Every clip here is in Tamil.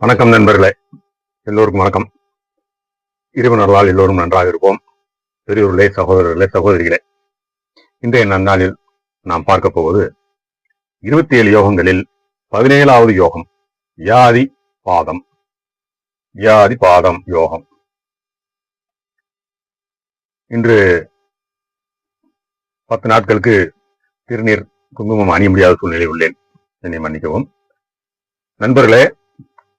வணக்கம் நண்பர்களே. எல்லோருக்கும் வணக்கம். இருவனர்களால் எல்லோரும் நன்றாக இருப்போம். பெரியோர்களே சகோதரர்களே சகோதரிகளே. இன்றைய நன்னாளில் நாம் பார்க்க போவது இருபத்தி ஏழு யோகங்களில் பதினேழாவது யோகம் வியாதி பாதம். வியாதி பாதம் யோகம். இன்று பத்து நாட்களுக்கு திருநீர் குங்குமம் அணிய முடியாத சூழ்நிலை உள்ளேன். என்னை மன்னிக்கவும். நண்பர்களே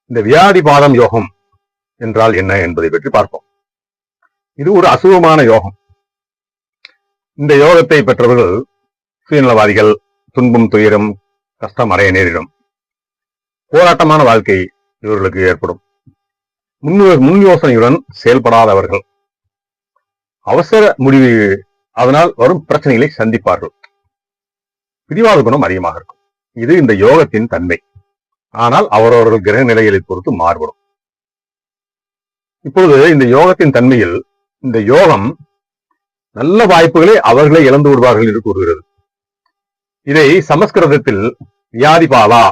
இந்த வியாதி பாதம் யோகம் என்றால் என்ன என்பதை பற்றி பார்ப்போம். இது ஒரு அசுகமான யோகம். இந்த யோகத்தை பெற்றவர்கள் சுயநலவாதிகள் துன்பம் துயரம் கஷ்டம் அடைய நேரிடும். போராட்டமான வாழ்க்கை இவர்களுக்கு ஏற்படும். முன் முன் யோசனையுடன் செயல்படாதவர்கள். அவசர முடிவு அதனால் வரும் பிரச்சனைகளை சந்திப்பார்கள். பிரிவாத குணம் அதிகமாக இருக்கும். இது இந்த யோகத்தின் தன்மை. ஆனால் அவரவர்கள் கிரக நிலைகளை பொறுத்து மாறுபடும். இப்பொழுது இந்த யோகத்தின் தன்மையில் இந்த யோகம் நல்ல வாய்ப்புகளை அவர்களே இழந்து விடுவார்கள் என்று கூறுகிறது. இதை சமஸ்கிருதத்தில் வியாதிபாலா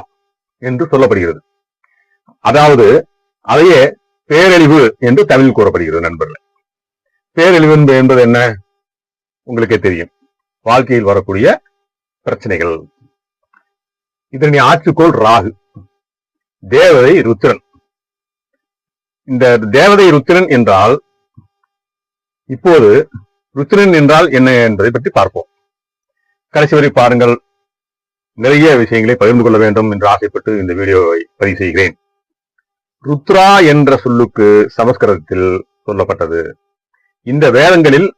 என்று சொல்லப்படுகிறது. அதாவது அதையே பேரழிவு என்று தமிழில் கூறப்படுகிறது நண்பர்களே. பேரழிவு என்பது என்ன? உங்களுக்கே தெரியும். வாழ்க்கையில் வரக்கூடிய பிரச்சனைகள். இதனை ஆற்றுக்கோள் ராகு. தேவதை ருத்ரன். இந்த தேவதை ருத்ரன் என்றால் இப்போது ருத்ரன் என்றால் என்ன என்பதை பற்றி பார்ப்போம். கடைசி வரை பாருங்கள். நிறைய விஷயங்களை பகிர்ந்து கொள்ள வேண்டும் என்று ஆசைப்பட்டு இந்த வீடியோவை பதிவு செய்கிறேன். ருத்ரா என்ற சொல்லுக்கு சமஸ்கிருதத்தில் சொல்லப்பட்டது. இந்த வேதங்களில்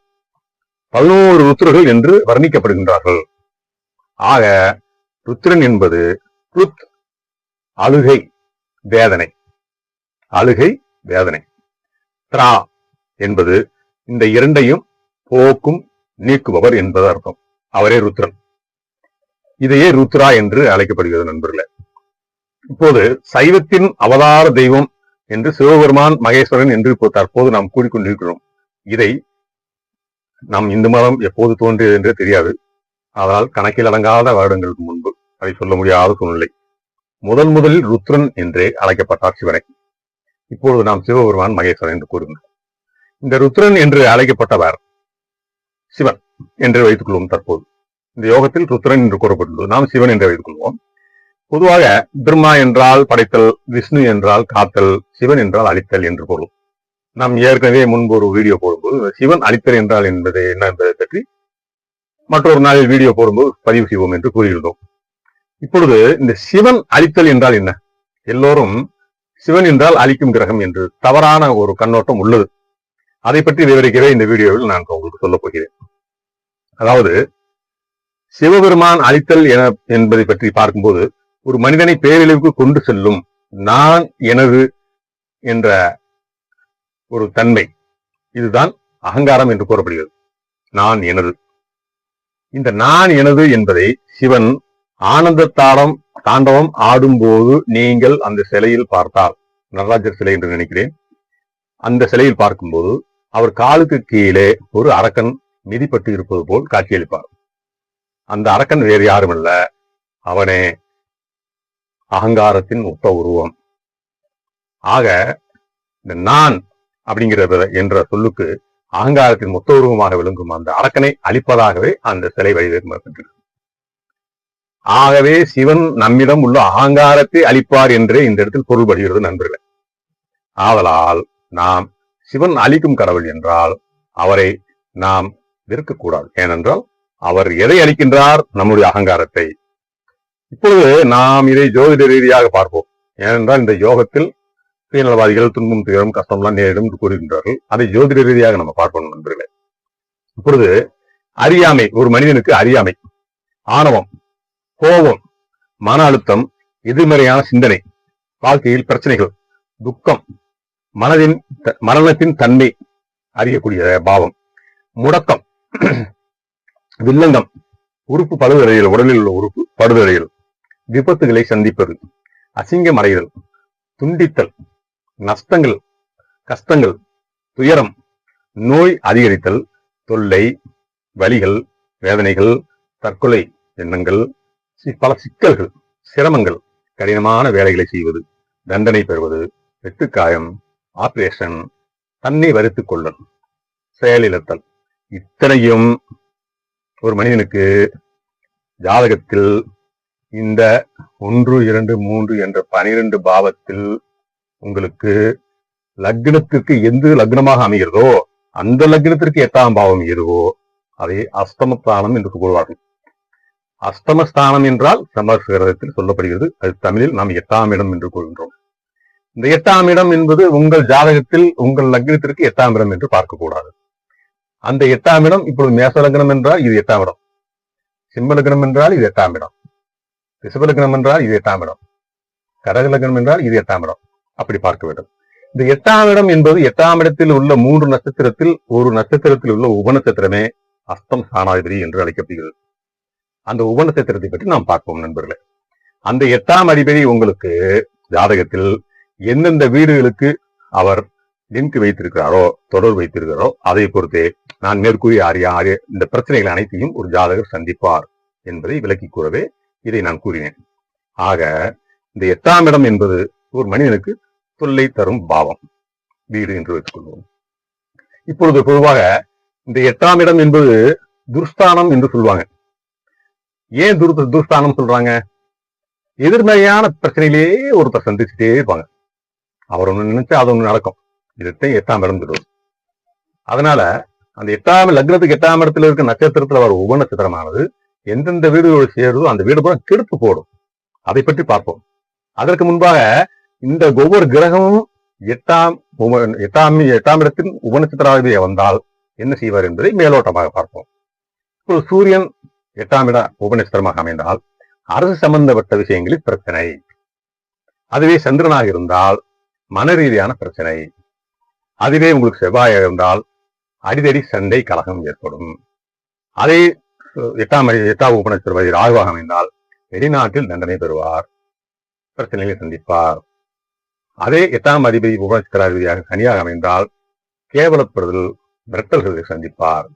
பதினோரு ருத்ரர்கள் என்று வர்ணிக்கப்படுகின்றார்கள். ஆக ருத்ரன் என்பது ருத் அழுகை வேதனை. அழுகை வேதனை. திரா என்பது இந்த இரண்டையும் போக்கும் நீக்குபவர் என்பது அர்த்தம். அவரே ருத்ரன். இதையே ருத்ரா என்று அழைக்கப்படுகிறது நண்பர்களே. இப்போது சைவத்தின் அவதார தெய்வம் என்று சிவபெருமான் மகேஸ்வரன் என்று இப்போ தற்போது நாம் கூறிக்கொண்டிருக்கிறோம். இதை நாம் இந்து மதம் எப்போது தோன்றியது என்றே தெரியாது. அதனால் கணக்கில் அடங்காத வருடங்களுக்கு முன்பு அதை சொல்ல முடியாத சூழ்நிலை. முதல் முதலில் ருத்ரன் என்றே அழைக்கப்பட்டார் சிவனை. இப்பொழுது நாம் சிவபெருமான் மகேஸ்வரன் என்று கூறுகின்றோம். இந்த ருத்ரன் என்று அழைக்கப்பட்டவர் சிவன் என்று வைத்துக் கொள்வோம் தற்போது. இந்த யோகத்தில் ருத்ரன் என்று கூறப்பட்டுள்ளது. நாம் சிவன் என்று வைத்துக் கொள்வோம். பொதுவாக பிரம்மா என்றால் படைத்தல் விஷ்ணு என்றால் காத்தல் சிவன் என்றால் அழித்தல் என்று பொருள். நாம் ஏற்கனவே முன்பு ஒரு வீடியோ போடும்போது சிவன் அழித்தல் என்றால் என்பது என்ன என்பதை பற்றி மற்றொரு நாளில் வீடியோ போடும்போது பதிவு செய்வோம் என்று கூறியிருந்தோம். இப்பொழுது இந்த சிவன் அழித்தல் என்றால் என்ன? எல்லோரும் சிவன் என்றால் அழிக்கும் கிரகம் என்று தவறான ஒரு கண்ணோட்டம் உள்ளது. அதை பற்றி விவரிக்கவே இந்த வீடியோவில் நான் உங்களுக்கு சொல்லப் போகிறேன். அதாவது சிவபெருமான் அழித்தல் என என்பதை பற்றி பார்க்கும்போது ஒரு மனிதனை பேரழிவுக்கு கொண்டு செல்லும் நான் எனது என்ற ஒரு தன்மை இதுதான் அகங்காரம் என்று கூறப்படுகிறது. நான் எனது. இந்த நான் எனது என்பதை சிவன் ஆனந்த தாடம் தாண்டவம் ஆடும்போது நீங்கள் அந்த சிலையில் பார்த்தால் நடராஜர் சிலை என்று நினைக்கிறேன். அந்த சிலையில் பார்க்கும்போது அவர் காலுக்கு கீழே ஒரு அரக்கன் மிதிப்பட்டு இருப்பது போல் காட்சியளிப்பார். அந்த அரக்கன் வேறு யாரும் இல்ல அவனே அகங்காரத்தின் ஒத்த உருவம். ஆக இந்த நான் அப்படிங்கிற என்ற சொல்லுக்கு அகங்காரத்தின் மொத்த உருவமாக விளங்கும் அந்த அரக்கனை அழிப்பதாகவே அந்த சிலை வடிவமைக்கப்பட்டது ஆகவே சிவன் நம்மிடம் உள்ள அகங்காரத்தை அழிப்பார் என்றே இந்த இடத்தில் பொருள்படுகிறது நண்பர்களே. ஆதலால் நாம் சிவன் அழிக்கும் கடவுள் என்றால் அவரை நாம் வெறுக்கக்கூடாது. ஏனென்றால் அவர் எதை அளிக்கின்றார்? நம்முடைய அகங்காரத்தை. இப்பொழுது நாம் இதை ஜோதிட ரீதியாக பார்ப்போம். ஏனென்றால் இந்த யோகத்தில் சுயநலவாதிகள் துன்பம் துயரம் கஷ்டம்லாம் நேரிடும் என்று கூறுகின்றார்கள். அதை ஜோதிட ரீதியாக நம்ம பார்க்கணும் நண்பர்களே. இப்பொழுது அறியாமை ஒரு மனிதனுக்கு அறியாமை ஆணவம் கோபம் மன அழுத்தம் எதிர்மறையான சிந்தனை வாழ்க்கையில் பிரச்சனைகள் துக்கம் மனதின் மரணத்தின் தன்மை அறியக்கூடிய பாவம் முடக்கம் வில்லங்கம் உறுப்பு படுதலையில் உடலில் உள்ள உறுப்பு படுதலையில் விபத்துகளை சந்திப்பது அசிங்கம் அடைதல் துண்டித்தல் நஷ்டங்கள் கஷ்டங்கள் துயரம் நோய் அதிகரித்தல் தொல்லை வலிகள் வேதனைகள் தற்கொலை எண்ணங்கள் பல சிக்கல்கள் சிரமங்கள் கடினமான வேலைகளை செய்வது தண்டனை பெறுவது வெட்டுக்காயம் ஆபரேஷன் தன்னை வருத்திக் கொள்ளல் செயலிழத்தல். இத்தனையும் ஒரு மனிதனுக்கு ஜாதகத்தில் இந்த ஒன்று இரண்டு மூன்று என்ற பனிரெண்டு பாவத்தில் உங்களுக்கு லக்னத்திற்கு எந்த லக்னமாக அமைகிறதோ அந்த லக்னத்திற்கு எட்டாம் பாவம் எதுவோ அதை அஸ்தமத்தானம் என்று கூறுவார்கள் அஸ்தமஸ்தானம் என்றால் சமஸ்கிருதத்தில் சொல்லப்படுகிறது. அது தமிழில் நாம் எட்டாம் இடம் என்று கூறுகின்றோம். இந்த எட்டாம் இடம் என்பது உங்கள் ஜாதகத்தில் உங்கள் லக்னத்திற்கு எட்டாம் இடம் என்று பார்க்கக்கூடாது. அந்த எட்டாம் இடம் இப்பொழுது மேச லக்னம் என்றால் இது எட்டாம் இடம். சிம்ம லக்னம் என்றால் இது எட்டாம் இடம். ரிஷப லக்னம் என்றால் இது எட்டாம் இடம். கடக லக்னம் என்றால் இது எட்டாம் இடம். அப்படி பார்க்க வேண்டும். இந்த எட்டாம் இடம் என்பது எட்டாம் இடத்தில் உள்ள மூன்று நட்சத்திரத்தில் ஒரு நட்சத்திரத்தில் உள்ள உபநட்சத்திரமே அஸ்தம் ஸ்தானாதிபதி என்று அழைக்கப்படுகிறது. அந்த உபநட்சத்திரத்தை பற்றி நாம் பார்ப்போம் நண்பர்களே. அந்த எட்டாம் அதிபதி உங்களுக்கு ஜாதகத்தில் எந்தெந்த வீடுகளுக்கு அவர் லிங்க் வைத்திருக்கிறாரோ தொடர்பு வைத்திருக்கிறாரோ அதை பொறுத்தே நான் மேற்கூறிய ஆரிய ஆரிய இந்த பிரச்சனைகள் அனைத்தையும் ஒரு ஜாதகர் சந்திப்பார் என்பதை விளக்கி கூறவே இதை நான் கூறினேன். ஆக இந்த எட்டாம் இடம் என்பது ஒரு மனிதனுக்கு தொல்லை தரும் பாவம். வீடு என்று வைத்துக் கொள்வோம் இப்பொழுது பொதுவாக இந்த எட்டாம் இடம் என்பது துர்ஸ்தானம் என்று சொல்லுவாங்க ஏன் துர் துர்ஸ்தானம் சொல்றாங்க? எதிர்மறையான பிரச்சனையிலேயே ஒருத்தர் சந்திச்சுட்டே இருப்பாங்க. அவர் ஒண்ணு நினைச்சா அது ஒண்ணு நடக்கும். இதுதான் எட்டாம் இடம் சொல்றது அதனால அந்த எட்டாம் லக்னத்துக்கு எட்டாம் இடத்துல இருக்க நட்சத்திரத்துல வர உப நட்சத்திரமானது எந்தெந்த வீடுகளோடு சேருதோ அந்த வீடு பூரா கெடுத்து போடும். அதை பற்றி பார்ப்போம். அதற்கு முன்பாக இந்த ஒவ்வொரு கிரகமும் எட்டாம் உப- எட்டாம் எட்டாம் இடத்தின் உபநட்சத்திராதிபதியை வந்தால் என்ன செய்வார் என்பதை மேலோட்டமாக பார்ப்போம். இப்போ சூரியன் எட்டாம் இட உபநட்சத்திரமாக அமைந்தால் அரசு சம்பந்தப்பட்ட விஷயங்களில் பிரச்சனை. அதுவே சந்திரனாக இருந்தால் மன ரீதியான பிரச்சனை. அதுவே உங்களுக்கு செவ்வாயாக இருந்தால் அடிதடி சண்டை கலகம் ஏற்படும். அதே எட்டாம் எட்டாம் உபநட்சத்திரபதி ராகுவாக அமைந்தால் வெளிநாட்டில் தண்டனை பெறுவார். பிரச்சனைகளை சந்திப்பார். அதே எட்டாம் அதிபதி உபநட்சத்திராதிபதியாக சனியாக அமைந்தால் கேவலப்படுதல் மிரட்டல்களை சந்திப்பார்.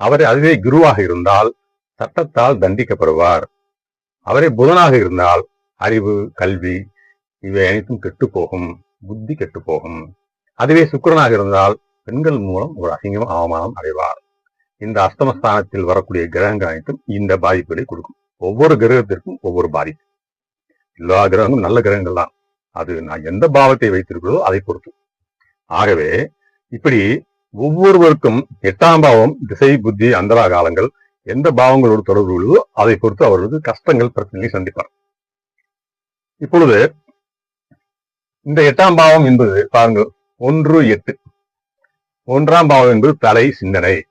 அவரை அதுவே குருவாக இருந்தால் சட்டத்தால் தண்டிக்கப்படுவார். அவரே புதனாக இருந்தால் அறிவு கல்வி இவை அனைத்தும் கெட்டு போகும் புத்தி கெட்டு போகும். அதுவே சுக்கிரனாக இருந்தால் பெண்கள் மூலம் ஒரு அசிங்கம் அவமானம் அடைவார். இந்த அஸ்தமஸ்தானத்தில் வரக்கூடிய கிரகங்கள் அனைத்தும் இந்த பாதிப்புகளை கொடுக்கும். ஒவ்வொரு கிரகத்திற்கும் ஒவ்வொரு பாதிப்பு. எல்லா கிரகங்களும் நல்ல கிரகங்கள் தான். அது நான் எந்த பாவத்தை வைத்திருக்கிறதோ அதை பொறுத்து. ஆகவே இப்படி ஒவ்வொருவருக்கும் எட்டாம் பாவம் திசை புத்தி அந்தரா காலங்கள் எந்த பாவங்களோடு தொடர்பு உள்ளதோ அதை பொறுத்து அவர்களுக்கு கஷ்டங்கள் பிரச்சனைகளை சந்திப்பார். இப்பொழுது இந்த எட்டாம் பாவம் என்பது பாருங்கள் ஒன்று எட்டு. ஒன்றாம் பாவம் என்பது தலை சிந்தனை.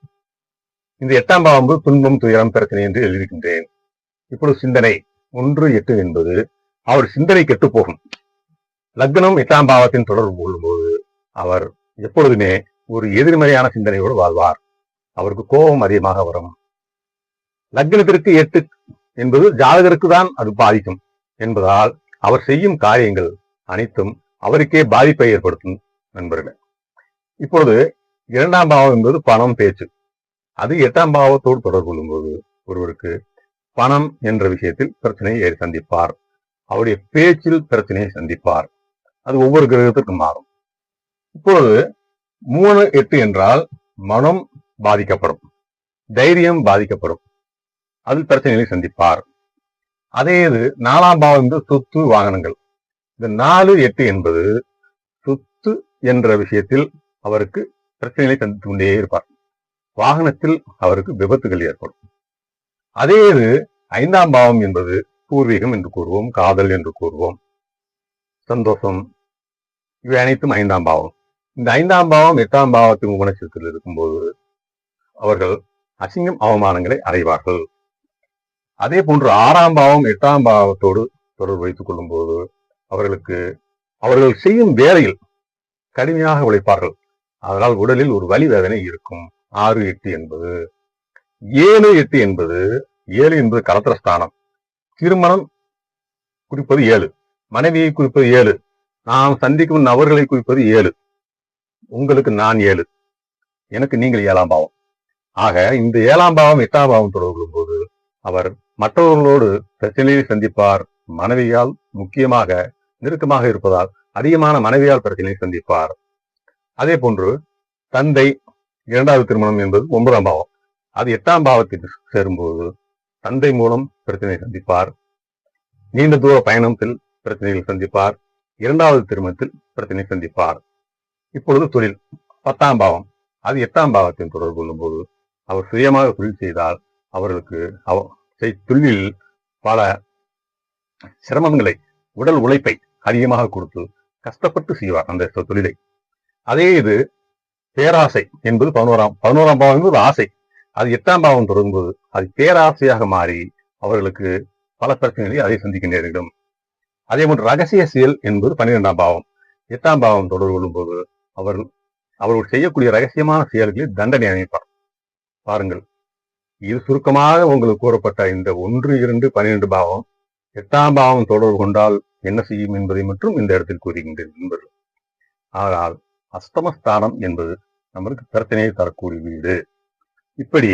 இந்த எட்டாம் பாவம் என்பது துன்பம் துயரம் பிரச்சனை என்று எழுதியிருக்கின்றேன். இப்பொழுது சிந்தனை. ஒன்று எட்டு என்பது அவர் சிந்தனை கெட்டு போகும். லக்னம் எட்டாம் பாவத்தின் தொடர்பு கொள்ளும்போது அவர் எப்பொழுதுமே ஒரு எதிர்மறையான சிந்தனையோடு வாழ்வார். அவருக்கு கோபம் அதிகமாக வரும். லக்னத்திற்கு எட்டு என்பது ஜாதகருக்கு தான் அது பாதிக்கும் என்பதால் அவர் செய்யும் காரியங்கள் அனைத்தும் அவருக்கே பாதிப்பை ஏற்படுத்தும் நண்பர்களே. இப்பொழுது இரண்டாம் பாவம் என்பது பணம் பேச்சு. அது எட்டாம் பாவத்தோடு தொடர்பு கொள்ளும்போது ஒருவருக்கு பணம் என்ற விஷயத்தில் பிரச்சனையை சந்திப்பார். அவருடைய பேச்சில் பிரச்சனையை சந்திப்பார். அது ஒவ்வொரு கிரகத்திற்கும் மாறும். இப்பொழுது மூணு எட்டு என்றால் மனம் பாதிக்கப்படும். தைரியம் பாதிக்கப்படும். அதில் பிரச்சனைகளை சந்திப்பார். அதே இது நாலாம் பாவம் என்பது சொத்து வாகனங்கள். இந்த நாலு எட்டு என்பது சொத்து என்ற விஷயத்தில் அவருக்கு பிரச்சனைகளை சந்தித்துக் கொண்டே இருப்பார். வாகனத்தில் அவருக்கு விபத்துகள் ஏற்படும். அதே இது ஐந்தாம் பாவம் என்பது பூர்வீகம் என்று கூறுவோம் காதல் என்று கூறுவோம் சந்தோஷம் இவை அனைத்தும் ஐந்தாம் பாவம். இந்த ஐந்தாம் பாவம் எட்டாம் பாவத்தின் உபநட்சத்தில் இருக்கும்போது அவர்கள் அசிங்கம் அவமானங்களை அடைவார்கள். அதே போன்று ஆறாம் பாவம் எட்டாம் பாவத்தோடு தொடர்பு வைத்துக் கொள்ளும்போது அவர்களுக்கு அவர்கள் செய்யும் வேலையில் கடுமையாக உழைப்பார்கள். அதனால் உடலில் ஒரு வலி வேதனை இருக்கும். ஆறு எட்டு என்பது. ஏழு எட்டு என்பது ஏழு என்பது கலத்திரஸ்தானம். திருமணம் குறிப்பது ஏழு. மனைவியை குறிப்பது ஏழு. நாம் சந்திக்கும் நபர்களை குறிப்பது ஏழு. உங்களுக்கு நான் ஏழு. எனக்கு நீங்கள் ஏழாம் பாவம். ஆக இந்த ஏழாம் பாவம் எட்டாம் பாவம் தொடர்பு போது அவர் மற்றவர்களோடு பிரச்சனையை சந்திப்பார் மனைவியால் முக்கியமாக நெருக்கமாக இருப்பதால் அதிகமான மனைவியால் பிரச்சனையை சந்திப்பார். அதே போன்று தந்தை இரண்டாவது திருமணம் என்பது ஒன்பதாம் பாவம். அது எட்டாம் பாவத்திற்கு சேரும்போது தந்தை மூலம் பிரச்சனை சந்திப்பார். நீண்ட தூர பயணத்தில் பிரச்சனைகள் சந்திப்பார். இரண்டாவது திருமணத்தில் பிரச்சனை சந்திப்பார். இப்பொழுது தொழில் பத்தாம் பாவம். அது எட்டாம் பாவத்தின் தொடர்பு கொள்ளும்போது அவர் சுயமாக தொழில் செய்தால் அவர்களுக்கு அவ தொழிலில் பல சிரமங்களை உடல் உழைப்பை அதிகமாக கொடுத்து கஷ்டப்பட்டு செய்வார் அந்த தொழிலை. அதே இது பேராசை என்பது பதினோராம் பதினோராம் பாவம் என்பது ஆசை. அது எட்டாம் பாவம் தொடங்கும்போது அது பேராசையாக மாறி அவர்களுக்கு பல பிரச்சனைகளை அதை சந்திக்க நேரிடும் அதே போன்று ரகசிய செயல் என்பது பன்னிரெண்டாம் பாவம். எட்டாம் பாவம் தொடர்பு கொள்ளும்போது அவர்கள் அவர்கள் செய்யக்கூடிய ரகசியமான செயல்களில் தண்டனை அமைப்பார் பாருங்கள். இது சுருக்கமாக உங்களுக்கு கூறப்பட்ட இந்த ஒன்று இரண்டு பன்னிரண்டு பாவம் எட்டாம் பாவம் தொடர்பு கொண்டால் என்ன செய்யும் என்பதை மட்டும் இந்த இடத்தில் கூறுகின்றேன் என்பது ஆனால் அஸ்தமஸ்தானம் என்பது நம்மளுக்கு பிரச்சனையை தரக்கூடிய வீடு. இப்படி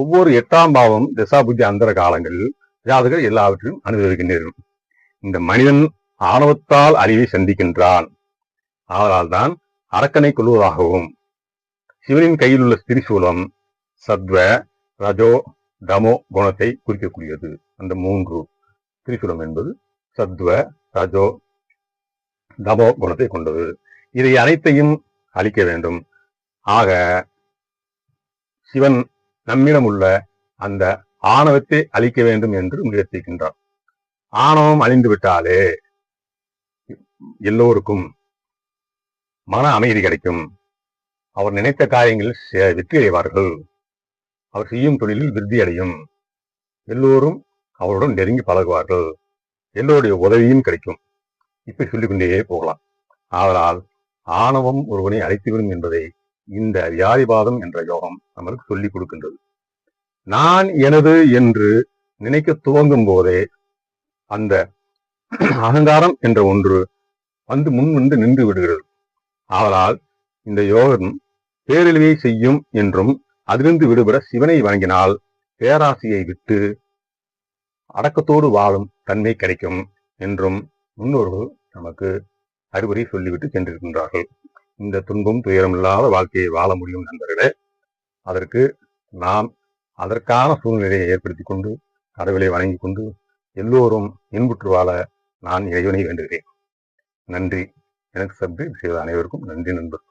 ஒவ்வொரு எட்டாம் பாவம் தசாபுத்தி அந்தர காலங்களில் ஜாதகர் எல்லாவற்றையும் அனுபவிக்கின்றனர் இந்த மனிதன் ஆணவத்தால் அழிவை சந்திக்கின்றான். ஆதலால்தான் அரக்கனை கொள்வதாகவும் சிவனின் கையில் உள்ள திரிசூலம் சத்வ ரஜோ தமோ குணத்தை குறிக்கக்கூடியது. அந்த மூன்று திரிசூலம் என்பது சத்வ ரஜோ தமோ குணத்தை கொண்டது. இதை அனைத்தையும் அழிக்க வேண்டும். ஆக சிவன் நம்மிடம் உள்ள அந்த ஆணவத்தை அழிக்க வேண்டும் என்று முயற்சிக்கின்றார் ஆணவம் அழிந்து விட்டாலே எல்லோருக்கும் மன அமைதி கிடைக்கும். அவர் நினைத்த காரியங்களில் சே- வெற்றி அடைவார்கள். அவர் செய்யும் தொழிலில் விருத்தி அடையும் எல்லோரும் அவருடன் நெருங்கி பழகுவார்கள். எல்லோருடைய உதவியும் கிடைக்கும். இப்படி சொல்லிக்கொண்டே போகலாம். ஆதலால் ஆணவம் ஒருவனை அழைத்துவிடும் என்பதை இந்த வியாதிபாதம் என்ற யோகம் நமக்கு சொல்லிக் கொடுக்கின்றது. நான் எனது என்று நினைக்க துவங்கும் போதே அந்த அகங்காரம் என்ற ஒன்று வந்து முன் வந்து நின்று விடுகிறது. ஆதலால் இந்த யோகம் பேரழிவை செய்யும் என்றும் அதிலிருந்து விடுபட சிவனை வணங்கினால் பேராசையை விட்டு அடக்கத்தோடு வாழும் தன்மை கிடைக்கும் என்றும் முன்னோர்கள் நமக்கு அறிவுரை சொல்லிவிட்டு சென்றிருக்கின்றார்கள். இந்த துன்பம் துயரம் இல்லாத வாழ்க்கையை வாழ முடியும் நண்பர்களே. அதற்கு நாம் அதற்கான சூழ்நிலையை ஏற்படுத்தி கொண்டு கடவுளை வணங்கி கொண்டு எல்லோரும் இன்புற்று வாழ நான் இறைவனை வேண்டுகிறேன். நன்றி. எனக்கு சப்து செய்த அனைவருக்கும் நன்றி நண்பர்